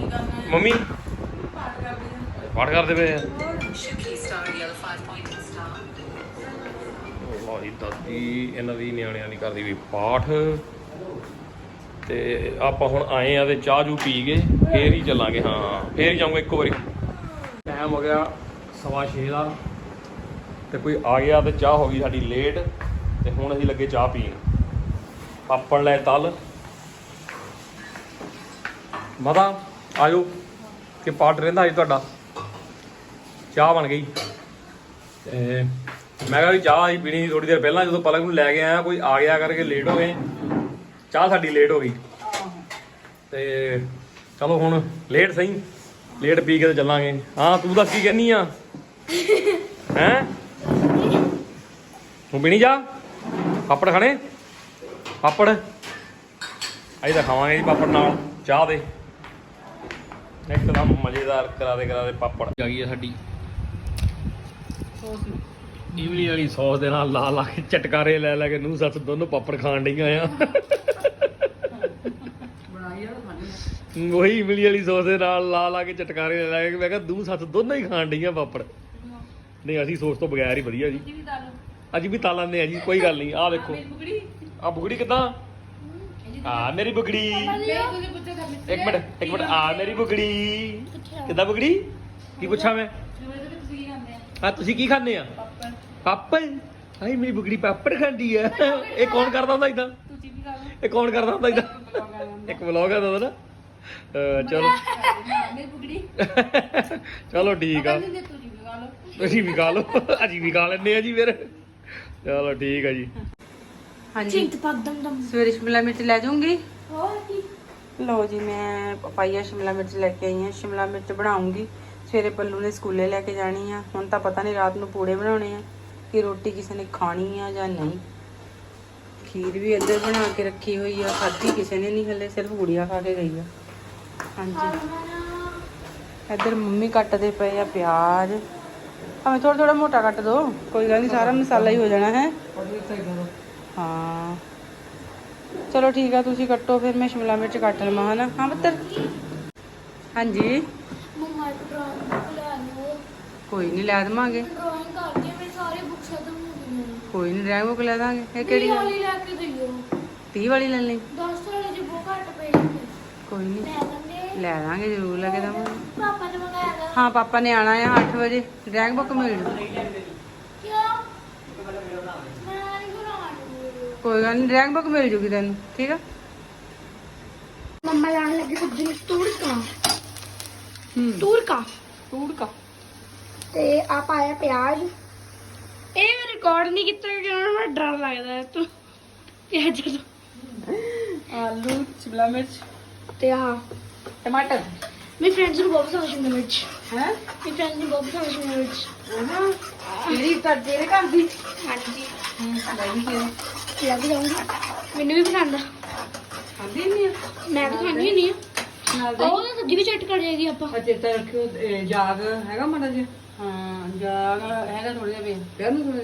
ਕਰਨਾ ਹੈ ਮੰਮੀ? ਪਾਠ ਕਰਦੀ ਪਏ ਆ। ਜੀ ਦਾਦੀ ਇਹਨਾਂ ਦੀ ਨਿਆਣਿਆਂ ਦੀ ਕਰਦੀ ਵੀ ਪਾਠ। ਤੇ ਆਪਾਂ ਹੁਣ ਆਏ ਆ ਤੇ ਚਾਹ ਜੂ ਪੀ ਕੇ ਫੇਰ ਹੀ ਚੱਲਾਂਗੇ। ਹਾਂ ਫੇਰ ਹੀ ਜਾਊਂਗਾ ਇੱਕੋ ਵਾਰੀ। ਟਾਈਮ ਹੋ ਗਿਆ ਸਵਾ ਛੇ ਦਾ ਤੇ ਕੋਈ ਆ ਗਿਆ ਤੇ ਚਾਹ ਹੋ ਗਈ ਸਾਡੀ ਲੇਟ ਤੇ ਹੁਣ ਅਸੀਂ ਲੱਗੇ ਚਾਹ ਪੀਣ। ਪਾਪੜ ਲੈ ਤਲ। ਮਤਾ ਆਜੋ ਕਿ ਪਾਠ ਰਹਿੰਦਾ ਅੱਜ ਤੁਹਾਡਾ? ਚਾਹ ਬਣ ਗਈ। ਤੇ ਮੈਂ ਕਿਹਾ ਵੀ ਚਾਹ ਅਸੀਂ ਪੀਣੀ ਸੀ ਥੋੜੀ ਦੇਰ ਪਹਿਲਾਂ, ਜਦੋਂ ਪਲਕ ਨੂੰ ਲੈ ਕੇ ਆਇਆ, ਕੋਈ ਆ ਗਿਆ ਕਰਕੇ ਲੇਟ ਹੋ ਗਏ। ਚਾਹ ਸਾਡੀ ਲੇਟ ਹੋ ਗਈ। ਤੇ ਚਲੋ ਹੁਣ ਲੇਟ ਸਹੀ। ਲੇਟ ਪੀ ਕੇ ਤੇ ਚੱਲਾਂਗੇ। ਹਾਂ ਤੂੰ ਦੱਸ ਕੀ ਕਹਿਨੀ ਆ? *laughs* ਹੈ? ਤੂੰ ਪੀਣੀ ਜਾ? ਪਾਪੜ ਖਾਣੇ? ਪਾਪੜ? ਅਸੀਂ ਤਾਂ ਖਾਵਾਂਗੇ ਜੀ ਪਾਪੜ ਨਾਲ। ਚਾਹ ਦੇ। ਇੱਕਦਮ ਮਜ਼ੇਦਾਰ ਕਰਾ ਦੇ ਕਰਾ ਦੇ ਪਾਪੜ। ਆ ਗਈ ਆ ਸਾਡੀ। ਇਮਲੀ ਵਾਲੀ ਸੌਸ ਦੇ ਨਾਲ ਲਾ ਲਾ ਕੇ ਚਟਕਾਰੇ ਲੈ ਲੈ ਕੇ ਨੂੰ ਸੱਸ ਦੋਨੋਂ ਪਾਪੜ ਖਾਣ ਡਈਆਂ ਆ। ਬਣਾਈ ਆ ਤਾਂ ਖਾਣੀ ਉਹੀ ਇਮਲੀ ਵਾਲੀ ਸੌਸ ਦੇ ਨਾਲ ਲਾ ਲਾ ਕੇ ਚਟਕਾਰੇ ਲੈ ਲੈ ਕੇ ਮੈਂ ਕਿਹਾ ਦੂ ਸੱਸ ਦੋਨੋਂ ਹੀ ਖਾਣ ਡਈਆਂ ਪਾਪੜ। ਨਹੀਂ ਅਸੀਂ ਸੌਸ ਤੋਂ ਬਗੈਰ ਹੀ ਵਧੀਆ ਜੀ। ਅੱਜ ਵੀ ਤਾਲਾਂ ਨੇ ਆ ਜੀ ਕੋਈ ਗੱਲ ਨਹੀਂ ਦੇਖੋ। ਬੁਗੜੀ। ਆ ਬੁਗੜੀ ਕਿਦਾਂ? ਆ ਮੇਰੀ ਬੁਗੜੀ। ਇੱਕ ਮਿੰਟ ਇੱਕ ਮਿੰਟ ਆ ਮੇਰੀ ਬੁਗੜੀ। ਕਿੱਦਾਂ ਬੁਗੜੀ? ਕੀ ਪੁੱਛਾਂ ਮੈਂ? ਜਿਵੇਂ ਤੁਸੀਂ ਕੀ ਖਾਂਦੇ ਆ? ਆ ਤੁਸੀਂ ਕੀ ਖਾਂਦੇ ਆ? ਪਾਪਾ ਪਾਪੜ? ਹਾਈ ਮੇਰੀ ਬੁਗੜੀ ਪਾਪੜ ਖਾਂਦੀ ਆ। ਇਹ ਕੌਣ ਕਰਦਾ ਹੁੰਦਾ ਇਦਾਂ? ਤੁਸੀਂ ਵੀ ਖਾ ਲਓ। ਇਹ ਕੌਣ ਕਰਦਾ ਹੁੰਦਾ ਇਦਾਂ? ਇੱਕ ਵਲੌਗ ਆਦਾ ਨਾ। ਅਹ ਚਲੋ। ਮੇਰੀ ਬੁਗੜੀ ਚਲੋ ਠੀਕ ਆ। ਕਹਿੰਦੇ ਤੁਸੀਂ ਵੀ ਖਾ ਲਓ। ਤੁਸੀਂ ਵੀ ਖਾ ਲਓ। ਅਸੀਂ ਵੀ ਖਾ ਲੈਂਦੇ ਆ ਜੀ ਫਿਰ। ਚਲੋ ਠੀਕ ਆ ਜੀ। ਹਾਂਜੀ। ਚਿੰਤ ਪੱਗ ਦਮ ਦਮ ਸਵੇਰੇ ਸ਼ਿਮਲਾ ਮਿਰਚ ਲੈ ਹੋਰ ਕੀ? ਲਓ ਜੀ ਮੈਂ ਪਪਾਈਆ ਸ਼ਿਮਲਾ ਮਿਰਚ ਲੈ ਕੇ ਆਈ ਹਾਂ। ਸ਼ਿਮਲਾ ਮਿਰਚ ਬਣਾਉਂਗੀ। ਸਵੇਰੇ ਪੱਲੂ ਨੇ ਸਕੂਲੇ ਲੈ ਕੇ ਜਾਣੀ ਆ। ਹੁਣ ਤਾਂ ਪਤਾ ਨਹੀਂ ਰਾਤ ਨੂੰ ਪੂੜੇ ਬਣਾਉਣੇ ਆ ਕਿ ਰੋਟੀ ਕਿਸੇ ਨੇ ਖਾਣੀ ਆ ਜਾਂ ਨਹੀਂ। ਖੀਰ ਵੀ ਇੱਧਰ ਬਣਾ ਕੇ ਰੱਖੀ ਹੋਈ ਆ। ਖਾਧੀ ਕਿਸੇ ਨੇ ਨਹੀਂ ਹਲੇ ਸਿਰਫ ਗੁੜੀਆ ਖਾ ਕੇ ਗਈ ਆ। ਹਾਂਜੀ। ਇੱਧਰ ਮੰਮੀ ਕੱਟਦੇ ਪਏ ਆ ਪਿਆਜ਼। ਭਾਵੇਂ ਥੋੜਾ ਥੋੜਾ ਮੋਟਾ ਕੱਟ ਦੋ ਕੋਈ ਗੱਲ ਨਹੀਂ ਸਾਰਾ ਮਸਾਲਾ ਹੀ ਹੋ ਜਾਣਾ ਹੈ? ਹਾਂ। ਚਲੋ ਠੀਕ ਆ ਤੁਸੀਂ ਕੱਟੋ ਫਿਰ ਮੈਂ ਸ਼ਿਮਲਾ ਮਿਰਚ ਕੱਟ ਲਵਾਂ ਹਨਾ? ਹਾਂ ਪੁੱਤਰ? ਹਾਂਜੀ? ਡਰਾਇੰਗ ਕੋਈ ਨਹੀਂ ਲੈ ਦੇਵਾਂਗੇ। ਡਰਾਇੰਗ ਕਰਕੇ ਮੇਰੇ ਸਾਰੇ ਬੁੱਕਸ ਖਤਮ ਹੋ ਗਈਆਂ ਕੋਈ ਨਹੀਂ ਡਰਾਈਵ ਬੁੱਕ ਲੈ ਦਾਂਗੇ। ਇਹ ਕਿਹੜੀ ਵਾਲੀ ਲੈ ਕੇ 30 ਵਾਲੀ ਲੈ ਲਈ। 10 ਵਾਲੇ ਜੀ ਬਹੁਤ ਘੱਟ ਪਏ ਨੇ ਕੋਈ ਨਹੀਂ। ਲੈ ਲੈਂਦੇ ਲੈ ਦਾਂਗੇ ਜ਼ਰੂਰ ਲੈ ਕੇ ਦੇਵਾਂਗੇ ਪਾਪਾ ਨੇ ਮੰਗਾਇਆ। ਹਾਂ ਪਾਪਾ ਨੇ ਆਣਾ ਆ 8 ਵਜੇ। ਡਰਾਈਵ ਬੁੱਕ ਮਿਲ ਜੂ। ਕਿਉਂ? ਮੈਂ ਨਹੀਂ ਬਣਾਉਣੀ। ਕੋਈ ਗੱਲ ਨਹੀਂ ਡਰਾਈਵ ਬੁੱਕ ਮਿਲ ਜੂਗੀ ਤੈਨੂੰ ਠੀਕ ਆ? ਮੰਮਾ ਲਾਣ ਲੱਗੀ ਸਬਜ਼ੀ ਨੂੰ ਤੂੜਕਾ। ਹੂੰ। ਤੂੜਕਾ। ਤੂੜਕਾ। ਤੇ ਆ ਪਾਇਆ ਪਿਆਜ਼। ਇਹ ਮੈਂ ਰਿਕਾਰਡ ਨਹੀਂ ਕੀਤਾ ਕਿਉਂਕਿ ਮੈਨੂੰ ਡਰ ਲੱਗਦਾ ਹੈ ਤੂੰ। ਪਿਆਜ਼ ਆਲੂ ਸ਼ਿਮਲਾ ਮਿਰਚ। ਤੇ ਆ ਟਮਾਟਰ ਮੇਰੀ ਫਰੈਂਡਸ ਨੂੰ ਬਹੁਤ ਪਸੰਦ ਸ਼ਿਮਲਾ ਮਿਰਚ। ਹੈ? ਮੇਰੀ ਫਰੈਂਡਸ ਨੂੰ ਬਹੁਤ ਪਸੰਦ ਸ਼ਿਮਲਾ ਮਿਰਚ। ਹਾਂ ਕਿਹੜੀ ਤਾਂ ਤੇਰੇ ਘਰ ਦੀ। ਹਾਂਜੀ। ਲੱਗ ਜਾਊਂਗੀ ਮੈਨੂੰ ਵੀ ਪਸੰਦ ਆ। ਖਾਂਦੀ ਨਹੀਂ ਮੈਂ ਤਾਂ ਖਾਣੀ ਨਹੀਂ ਨਾਲ ਆ ਉਹ ਤਾਂ ਸਬਜ਼ੀ ਵੀ ਚੱਟ ਕਰ ਜਾਏਗੀ ਆਪਾਂ। ਅੱਛੇ ਤਾਂ ਰੱਖਿਓ ਇਹ ਜਾਗ ਹੈਗਾ ਮਾੜਾ ਜਿਹਾ। ਹਾਂ ਜਾਗ ਹੈਗਾ ਥੋੜਾ ਜਿਹਾ ਪਿਆ ਪਿਆ ਨੂੰ ਥੋੜਾ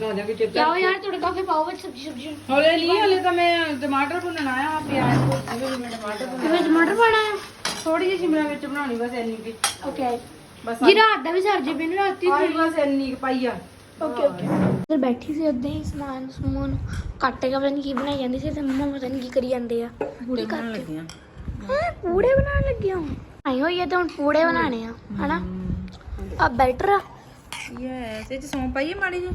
ਨਾ ਜਾ ਕੇ ਚੇਤਾ ਜਾਓ ਯਾਰ ਤੁਹਾਡੇ ਕਾਫੇ ਪਾਓ ਵਿੱਚ ਸਬਜ਼ੀ ਸਬਜ਼ੀ। ਹੌਲੇ ਨਹੀਂ ਹਲੇ ਤਾਂ ਮੈਂ ਟਮਾਟਰ ਭੁੰਨਣਾ ਆ ਪਿਆਜ਼ ਭੁੰਨ ਮੈਂ ਟਮਾਟਰ ਭੁੰਨ ਕਿਵੇਂ ਟਮਾਟਰ ਪਾਣਾ ਹੈ? ਥੋੜੀ ਜਿਹੀ ਸ਼ਿਮਲਾ ਮਿਰਚ ਬਣਾਉਣੀ ਬਸ ਇੰਨੀ ਕੀ। ਓਕੇ। ਬਸ ਜੀ ਰਾਤ ਦਾ ਵੀ ਸਰ ਜੇ ਬਿਨ ਰਾਤੀ ਆਹ ਬਸ ਇੰਨੀ ਕੁ ਪਾਈ ਆ। Okay okay. ਉਧਰ ਬੈਠੀ ਸੀ ਉਦਾਂ ਹੀ ਸਮਾਨ ਸਮੂਨ ਕੱਟ ਕੇ ਪਤਾ ਨਹੀਂ ਕੀ ਬਣਾਈ ਜਾਂਦੀ ਸੀ ਤੇ ਮੰਮਾ ਪਤਾ ਨਹੀਂ ਕੀ ਕਰੀ ਜਾਂਦੇ ਆ। ਬੁੜੀ ਕਰਕੇ ਹੈਂ, ਪੂੜੇ ਬਣਾਉਣ ਲੱਗਿਆ ਹਾਂ ਆਈ ਹੋਈ ਹੈ ਤਾਂ ਹੁਣ ਪੂੜੇ ਬਣਾਣੇ ਆ ਹਨਾ? ਆ ਬੈਟਰ ਆ। ਯੈਸ ਇਹ ਚ ਸੌਂ ਪਾਈਏ ਮਾੜੀ ਜੀ?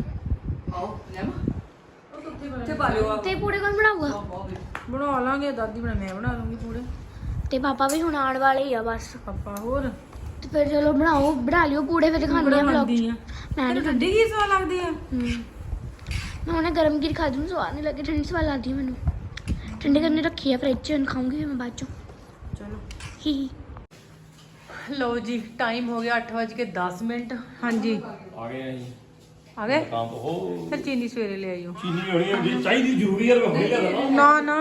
ਉੱਥੇ ਪਾ ਲਿਓ ਤੇ ਪੂੜੇ ਕੌਣ ਬਣਾਊਗਾ? ਬਣਾ ਲਾਂਗੇ ਦਾਦੀ ਬਣਾ ਮੈਂ ਬਣਾ ਲੂੰਗੀ ਪੂੜੇ। ਤੇ ਪਾਪਾ ਵੀ ਹੁਣ ਆਉਣ ਵਾਲੇ ਹੀ ਆ ਬਸ। ਪਾਪਾ ਹੋਰ? ਤੇ ਫਿਰ ਚਲੋ ਬਣਾਓ ਬਣਾ ਲਿਓ ਪੂੜੇ ਫਿਰ ਖਾਣੇ ਆ ਵਲੌਗ ਖਾਂਦੀ ਆ। ਮੈਂ ਨਹੀਂ ਠੰਡੀ ਕੀ ਸਵਾਦ ਲੱਗਦੀ ਆ। ਮੈਂ ਉਹਨੇ ਗਰਮ ਕੀ ਖਾ ਦੂੰ ਸਵਾਦ ਨਹੀਂ ਲੱਗੇ ਠੰਡੀ ਸਵਾਦ ਲੱਗਦੀ ਮੈਨੂੰ। ਠੰਡੀ ਕਰਨੀ ਰੱਖੀ ਆ ਫ੍ਰਿਜ 'ਚ ਫਿਰ ਮੈਂ ਬਾਅਦ ਚੋਂ। ਚਲੋ। ਹੀ ਹੀ। ਲਓ ਜੀ ਟਾਈਮ ਹੋ ਗਿਆ 8:10 ਮਿੰਟ। ਹਾਂਜੀ। ਆ ਗਏ ਆ ਜੀ। ਆ ਗਏ? ਕੰਮ ਫਿਰ ਚੀਨੀ ਸਵੇਰੇ ਲੈ ਆਇਓ। ਚੀਨੀ ਹੋਣੀ ਹੈ ਜੇ ਚਾਹੀਦੀ ਜ਼ਰੂਰੀ ਹੈ ਹੁਣੇ ਲਿਆ ਦੇਣਾ ਨਾ ਨਾ।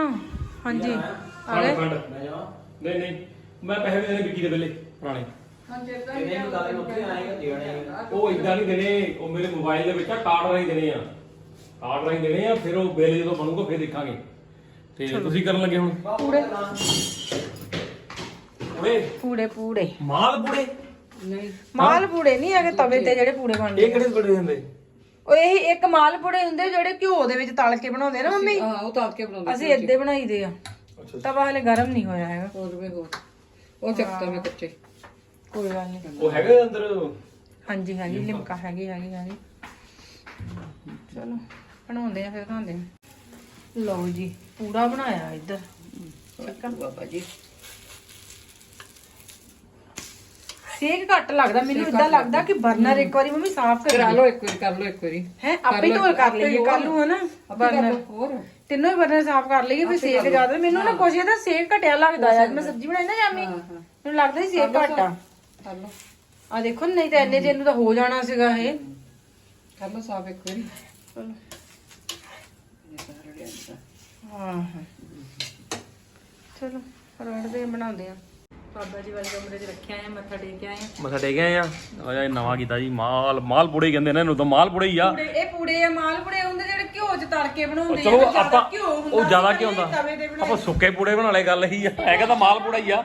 ਹਾਂਜੀ। ਆ ਗਏ? ਨਹੀਂ ਨਹੀਂ। ਮੈਂ ਪੈਸੇ ਦੇਣੇ ਵਿੱਕੀ ਦੇ ਵੇਲੇ ਪੁਰਾਣੇ। ਉਹ ਇਦਾਂ ਨਹੀਂ ਦੇਣੇ। ਉਹ ਮੇਰੇ ਮੋਬਾਈਲ ਦੇ ਵਿੱਚ ਆ ਕਾਰਡ ਰਾਹੀਂ ਦੇਣੇ ਆ। ਕਾਰਡ ਰਾਹੀਂ ਦੇਣੇ ਆ ਫਿਰ ਉਹ ਬਿੱਲ ਜਦੋਂ ਬਣੂਗਾ ਫਿਰ ਦੇਖਾਂਗੇ। ਤੇ ਤੁਸੀਂ ਕਰਨ ਲੱਗੇ ਹੁਣ? ਪੂੜੇ ਪੂੜੇ ਪੂੜੇ। ਮਾਲ ਪੂੜੇ? ਮਾਲ ਪੂੜੇ ਨਹੀਂ ਹੈਗੇ ਤਵੇ ਤੇ ਜਿਹੜੇ ਪੂੜੇ ਬਣਦੇ ਇਹ ਕਿਹੜੇ ਪੂੜੇ ਹੁੰਦੇ? ਉਹ ਇਹ ਇੱਕ ਮਾਲ ਪੂੜੇ ਹੁੰਦੇ ਜਿਹੜੇ ਘਿਓ ਦੇ ਵਿੱਚ ਤਲ ਕੇ ਬਣਾਉਂਦੇ ਨਾ ਮੰਮੀ? ਹਾਂ ਉਹ ਤਾਂ ਕੇ ਬਣਾਉਂਦੇ ਅਸੀਂ ਏਦੇ ਬਣਾਈਦੇ ਆ। ਤਵਾ ਹਲੇ ਗਰਮ ਨਹੀਂ ਹੋਇਆ ਹੈਗਾ। ਹੋਰ ਵੀ ਹੋਰ। ਉਹ ਚੱਕਤਾ ਮੈਂ ਕੱਚੇ। ਕੋਈ ਗੱਲ ਨਹੀਂ। ਉਹ ਹੈਗੇ ਅੰਦਰ? ਹਾਂਜੀ ਹਾਂਜੀ ਲਿਮਕਾ ਹੈਗੀ ਹੈਗੀ ਹੈਗੀ। ਚਲੋ ਬਣਾਉਂਦੇ ਆ ਫਿਰ ਆ। ਲਓ ਜੀ ਪੂੜਾ ਬਣਾਇਆ ਇੱਧਰ। ਆ। ਬਾਬਾ ਜੀ। ਸੇਕ ਘੱਟ ਲੱਗਦਾ ਮੈਨੂੰ ਇਦਾਂ ਲੱਗਦਾ ਕਿ ਬਰਨਰ ਇੱਕ ਵਾਰੀ ਮੰਮੀ ਸਾਫ਼ ਕਰਾ ਲਓ ਇੱਕ ਵਾਰੀ ਕਰ ਲਓ ਇੱਕ ਵਾਰੀ। ਹੈ ਆਪੇ ਧੋਲ ਕਰ ਲਈਏ ਕੱਲ ਨੂੰ ਹਨਾ? ਬਰਨਰ। ਹੋਰ। ਤਿੰਨੋਂ ਹੀ ਬਰਨਰ ਸਾਫ਼ ਕਰ ਲਈਏ ਫਿਰ ਸੇਕ ਜ਼ਿਆਦਾ ਮੈਨੂੰ ਨਾ ਕੁਛ ਇਹਦਾ ਸੇਕ ਘਟਿਆ ਲੱਗਦਾ ਆ ਮੈਂ ਸਬਜ਼ੀ ਬਣਾਈ ਨਾ ਜਾਮੀ ਮੈਨੂੰ ਲੱਗਦਾ ਸੀ ਸੇਕ ਘੱਟ ਆ। ਕਰ ਲਓ। ਆ ਦੇਖੋ ਨਹੀਂ ਤਾਂ ਇੰਨੇ ਜਿਹਨੂੰ ਤਾਂ ਹੋ ਜਾਣਾ ਸੀਗਾ ਇਹ। ਕਰ ਲਓ ਸਾਫ਼ ਇੱਕ ਵਾਰੀ। ਹਾਂ। ਚਲੋ ਰੜਦੇ ਆ, ਬਣਾਉਂਦੇ ਆ। ਮੱਥਾ ਟੇਕ ਆਏ ਆ। ਆ? ਆ ਯਾਰ ਨਵਾਂ ਕੀਤਾ ਜੀ ਮਾਲ ਮਾਲ ਪੁੜੇ ਕਹਿੰਦੇ ਨੇ ਇਹਨੂੰ ਤਾਂ ਮਾਲ ਪੁੜੇ ਹੀ ਆ। ਇਹ ਪੂੜੇ ਆ ਮਾਲ ਪੂੜੇ ਹੁੰਦੇ ਜਿਹੜੇ ਘਿਓ 'ਚ ਤੜਕੇ ਬਣਾਉਂਦੇ ਚਲੋ ਆਪਾਂ ਉਹ ਜ਼ਿਆਦਾ ਕੀ ਹੁੰਦਾ। ਆਪਾਂ ਸੁੱਕੇ ਪੁੜੇ ਬਣਾ ਲੈ ਗੱਲ ਇਹੀ ਆ। ਹੈਗਾ ਤਾਂ ਮਾਲ ਪੁੜਾ ਹੀ ਆ।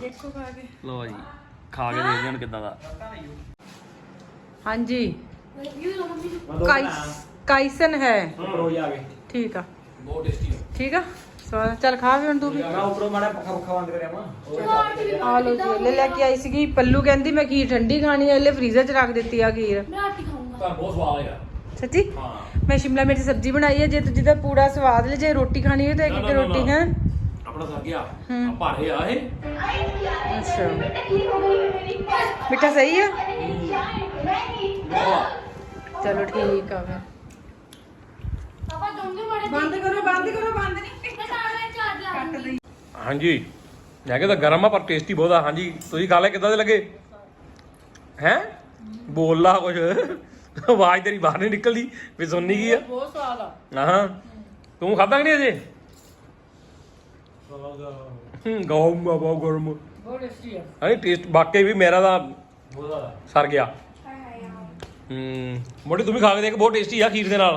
ਦੇਖੋ ਖਾ ਕੇ। ਲਓ ਜੀ ਖਾ ਕੇ ਦੇਖਦੇ ਹਾਂ ਕਿਦਾਂ ਦਾ। ਹਾਂਜੀ। ਕਾਈਸਨ ਹੈ। ਠੀਕ ਆ। ਬਹੁਤ ਟੇਸਟੀ ਠੀਕ ਆ? ਸਵਾਦ। ਚੱਲ ਖਾ ਵੀ ਹੁਣ ਤੂੰ ਵੀ। ਮੈਂ ਉਪਰੋਂ ਮਾੜਾ ਪੱਖਾ ਪੱਖਾ ਬੰਦ ਕਰਿਆ ਮਾਂ ਆ? ਲੋ ਜੀ ਲੈ ਲੈ ਕੇ ਆਈ ਸੀਗੀ। ਪੱਲੂ ਕਹਿੰਦੀ ਮੈਂ ਖੀਰ ਠੰਡੀ ਖਾਣੀ ਹੈ ਲੈ ਫ੍ਰੀਜ਼ਰ 'ਚ ਰੱਖ ਦਿੱਤੀ ਆ ਖੀਰ। ਮੈਂ ਆਟੀ ਖਾਊਂਗਾ। ਤਾਂ ਬਹੁਤ ਸਵਾਦ ਆਏਗਾ ਸੱਚੀ? ਹਾਂ। ਮੈਂ ਸ਼ਿਮਲਾ ਮਿਰਚ ਸਬਜ਼ੀ ਬਣਾਈ ਹੈ ਜੇ ਤੁਸੀਂ ਦਾ ਪੂਰਾ ਸਵਾਦ ਲੈ ਜੇ ਰੋਟੀ ਖਾਣੀ ਹੈ ਤਾਂ ਇੱਕ ਰੋਟੀ ਹੈ? ਆਪਣਾ ਸਰ ਗਿਆ। ਆ ਭਾਰੇ ਆ ਅੱਛਾ। ਮਿੱਠਾ ਸਹੀ ਆ? ਚਲੋ ਠੀਕ ਆ ਫਿਰ। ਬੰਦ ਕਰੋ ਬੰਦ ਕਰੋ ਬੰਦ ਨਹੀਂ। ਕੱਟ ਹਾਂਜੀ। ਮੈਂ ਕਿਹਾ ਗਰਮ ਆ ਪਰ ਟੇਸਟੀ ਬਹੁਤ ਆ। ਹਾਂਜੀ ਤੁਸੀਂ ਖਾ ਲੈ ਕਿੱਦਾਂ ਦੇ ਲੱਗੇ? ਹੈ? ਬੋਲਦਾ ਕੁਝ ਆਵਾਜ਼ ਤੇਰੀ ਬਾਹਰ ਨਹੀਂ ਨਿਕਲਦੀ ਵੀ ਸੁਣਨੀ ਕੀ ਆ? ਬਹੁਤ ਸਵਾਦ ਆ। ਹਾਂ। ਤੂੰ ਖਾਦਾ ਕਿ ਨਹੀਂ ਅਜੇ? ਸਵਾਦ ਗਾਉਂ ਬਹੁਤ ਗਰਮ। ਬਹੁਤ ਟੇਸਟੀ ਟੇਸਟ ਵਾਕਈ ਵੀ ਮੇਰਾ ਦਾ ਸਰ ਗਿਆ। ਹੂੰ ਮੋੜੀ ਤੂੰ ਵੀ ਖਾ ਕੇ ਦੇਖ ਬਹੁਤ ਟੇਸਟੀ ਆ ਖੀਰ ਦੇ ਨਾਲ।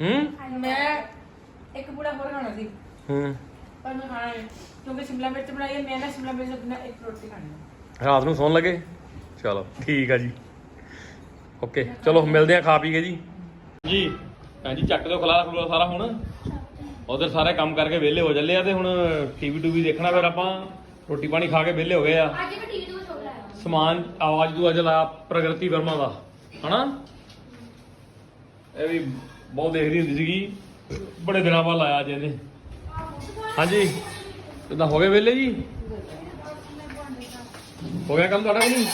ਹੂੰ? ਮੈਂ ਰਾਤ ਨੂੰ ਸੌਣ ਲੱਗੇ? ਚਲੋ ਠੀਕ ਆ ਜੀ। ਓਕੇ ਚਲੋ ਮਿਲਦੇ ਆ ਖਾ ਪੀ ਕੇ ਜੀ। ਜੀ ਭੈਣ ਜੀ ਚੱਕ ਦਿਓ ਖਲਾਰਾ ਖਲੂਰਾ ਸਾਰਾ ਹੁਣ। ਉਧਰ ਸਾਰੇ ਕੰਮ ਕਰਕੇ ਵਿਹਲੇ ਹੋ ਜੱਲੇ ਆ ਤੇ ਹੁਣ ਟੀਵੀ ਟੂਵੀ ਦੇਖਣਾ ਫਿਰ ਆਪਾਂ। ਰੋਟੀ ਪਾਣੀ ਖਾ ਕੇ ਵਿਹਲੇ ਹੋ ਗਏ ਆ। ਸਮਾਨ ਆਵਾਜ਼ ਦੂ ਅੱਜ ਲਾ ਪ੍ਰਗਤੀ ਵਰਮਾ ਦਾ। ਹਨਾ? ਇਹ ਵੀ ਬਹੁਤ ਦੇਖਦੀ ਹੁੰਦੀ ਸੀਗੀ। ਬੜੇ ਦਿਨਾਂ ਬਾਅਦ ਲਾਇਆ ਅੱਜ ਇਹਨੇ ਹਾਂਜੀ। ਕਿਦਾਂ ਹੋ ਗਏ ਵਿਹਲੇ ਜੀ? ਹੋ ਗਿਆ ਕੰਮ ਤੁਹਾਡਾ ਕਿ ਨਹੀਂ?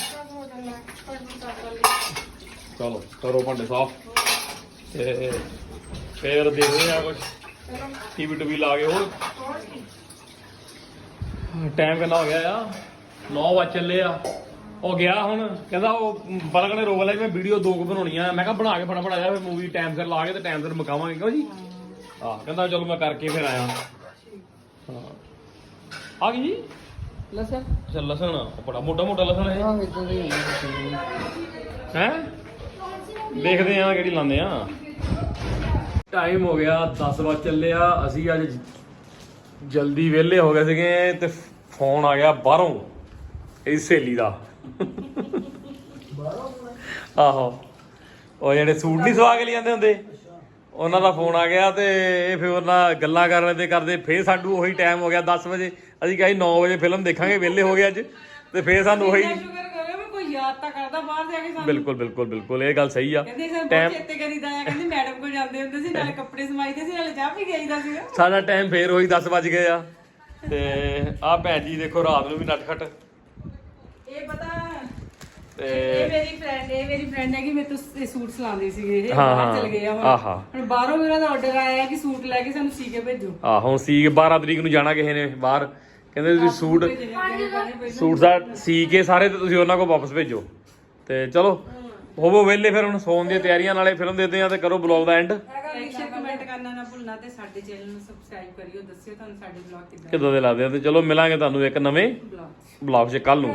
ਚਲੋ, ਕਰੋ ਭਾਂਡੇ ਸਾਫ਼। ਤੇ ਫੇਰ ਦੇਖਦੇ ਆ ਕੁਝ ਟੀਵੀ ਟੂਵੀ ਲਾ ਕੇ ਹੋਰ। ਟਾਈਮ ਕਿੰਨਾ ਹੋ ਗਿਆ ਆ? 9 ਵਜ ਚੱਲੇ ਆ। ਉਹ ਗਿਆ ਹੁਣ। ਕਹਿੰਦਾ ਉਹ ਬਲਕ ਨੇ ਰੋਕ ਲਿਆ ਵੀ ਮੈਂ ਵੀਡੀਓ ਦੋ ਕੁ ਬਣਾਉਣੀਆਂ। ਮੈਂ ਕਿਹਾ ਬਣਾ ਕੇ ਫਟਾਫਟ ਆ ਜਾ। ਫਿਰ ਮੂਵੀ ਟਾਈਮ ਸਿਰ ਲਾ ਕੇ ਤੇ ਟਾਈਮ ਸਿਰ ਮੁਕਾਵਾਂਗੇ। ਕਿਉਂ ਜੀ? ਹਾਂ ਕਹਿੰਦਾ ਚਲੋ ਮੈਂ ਕਰਕੇ ਫਿਰ ਆਇਆ। ਹਾਂ। ਆ ਗਈ ਜੀ? ਲਸਣ? ਅੱਛਾ ਲਸਣ ਬੜਾ ਮੋਟਾ ਮੋਟਾ ਲਸਣ ਹੈ ਆਹ ਇਦਾਂ ਦੇ ਹੈ ਦੇਖਦੇ ਆ ਕਿਹੜੀ ਲਾਉਂਦੇ ਆ ਟਾਈਮ ਹੋ ਗਿਆ 10 ਵਜੇ ਚੱਲੇ ਆ। ਅਸੀਂ ਅੱਜ ਜਲਦੀ ਵਿਹਲੇ ਹੋ ਗਏ ਸੀਗੇ ਤੇ ਫੋਨ ਆ ਗਿਆ ਬਾਹਰੋਂ ਇਹ ਸਹੇਲੀ ਦਾ। ਆਹੋ। ਉਹ ਜਿਹੜੇ ਸੂਟ ਨਹੀਂ ਸਵਾ ਕੇ ਲਿਆਂਦੇ ਹੁੰਦੇ। ਉਹਨਾਂ ਦਾ ਫੋਨ ਆ ਗਿਆ ਤੇ ਇਹ ਫਿਰ ਉਹਨਾਂ ਗੱਲਾਂ ਕਰਨ ਦੇ ਕਰਦੇ ਫੇਰ ਸਾਨੂੰ ਉਹੀ ਟਾਈਮ ਹੋ ਗਿਆ 10 ਵਜੇ। ਅਸੀਂ ਕਹੀ 9 ਵਜੇ ਫਿਲਮ ਦੇਖਾਂਗੇ ਵਿਹਲੇ ਹੋ ਗਏ ਅੱਜ। ਤੇ ਫੇਰ ਸਾਨੂੰ ਉਹੀ ਸ਼ੁਕਰ ਕਰਿਓ ਵੀ ਕੋਈ ਯਾਦ ਤਾਂ ਕਰਦਾ ਬਾਹਰ ਜਾ ਕੇ ਸਾਨੂੰ। ਬਿਲਕੁਲ ਬਿਲਕੁਲ ਬਿਲਕੁਲ ਇਹ ਗੱਲ ਸਹੀ ਆ। ਕਹਿੰਦੇ ਸਾਨੂੰ ਟਾਈਮ ਬਹੁਤ ਚੇਤੇ ਕਰੀਦਾ ਆ ਕਹਿੰਦੇ ਮੈਡਮ ਕੋਲ ਜਾਂਦੇ ਹੁੰਦੇ ਸੀ ਨਾਲੇ ਕੱਪੜੇ ਸਮਾਈਦੇ ਸੀ ਨਾਲੇ ਚਾਹ ਪੀ ਗਈਦਾ ਸੀਗਾ। ਸਾਡਾ ਟਾਈਮ ਫੇਰ ਉਹੀ 10 ਵੱਜ ਗਏ ਆ। ਤੇ ਆਹ ਭੈਣ ਜੀ ਦੇਖੋ ਰਾਤ ਨੂੰ ਵੀ ਨਟਖਟ। ਇਹ ਪਤਾ ਤੇ ਇਹ ਮੇਰੀ ਫਰੈਂਡ ਇਹ ਮੇਰੀ ਫਰੈਂਡ ਹੈ ਕਿ ਮੇਰੇ ਤੋਂ ਇਹ ਸੂਟ ਸਿਲਾਉਂਦੇ ਸੀਗੇ ਇਹ। ਹਾਂ, ਬਾਹਰ ਹਾਂ। ਚਲ ਗਏ ਆ ਹੁਣ। ਆਹਾ। ਹੁਣ ਬਾਹਰੋਂ ਵੀ ਉਹਨਾਂ ਦਾ ਆਰਡਰ ਆਇਆ ਕਿ ਸੂਟ ਲੈ ਕੇ ਸਾਨੂੰ ਸੀ ਕੇ ਭੇਜੋ। ਆ ਹੁਣ ਸੀ 12 ਤਰੀਕ ਨੂੰ ਜਾਣਾ ਕਿਸੇ ਨੇ ਬਾਹਰ। ਕਹਿੰਦੇ ਤੁਸੀਂ ਸੂਟ ਸੂਟ ਦਾ ਸੀ ਕੇ ਸਾਰੇ ਤੇ ਤੁਸੀਂ ਉਹਨਾਂ ਕੋਲ ਵਾਪਸ ਭੇਜੋ। ਤੇ ਚਲੋ ਹੋਵੋ ਵਿਹਲੇ ਫਿਰ ਹੁਣ ਸੌਣ ਦੀਆਂ ਤਿਆਰੀਆਂ ਨਾਲੇ ਫਿਲਮ ਦੇਖਦੇ ਆ ਤੇ ਕਰੋ ਬਲੌਗ ਦਾ ਐਂਡ ਲਾਈਕ ਸ਼ੇਅਰ ਕਮੈਂਟ ਕਰਨਾ ਨਾ ਭੁੱਲਣਾ ਤੇ ਸਾਡੇ ਚੈਨਲ ਨੂੰ ਸਬਸਕ੍ਰਾਈਬ ਕਰਿਓ ਦੱਸਿਓ ਤੁਹਾਨੂੰ ਸਾਡੇ ਵਲੌਗ ਕਿੱਦਾਂ ਕਿੱਦਾਂ ਦੇ ਲੱਗਦੇ ਆ ਤੇ ਚਲੋ ਮਿਲਾਂਗੇ ਤੁਹਾਨੂੰ ਇੱਕ ਨਵੇਂ ਬਲੌਗ 'ਚ। ਕੱਲ ਨੂੰ।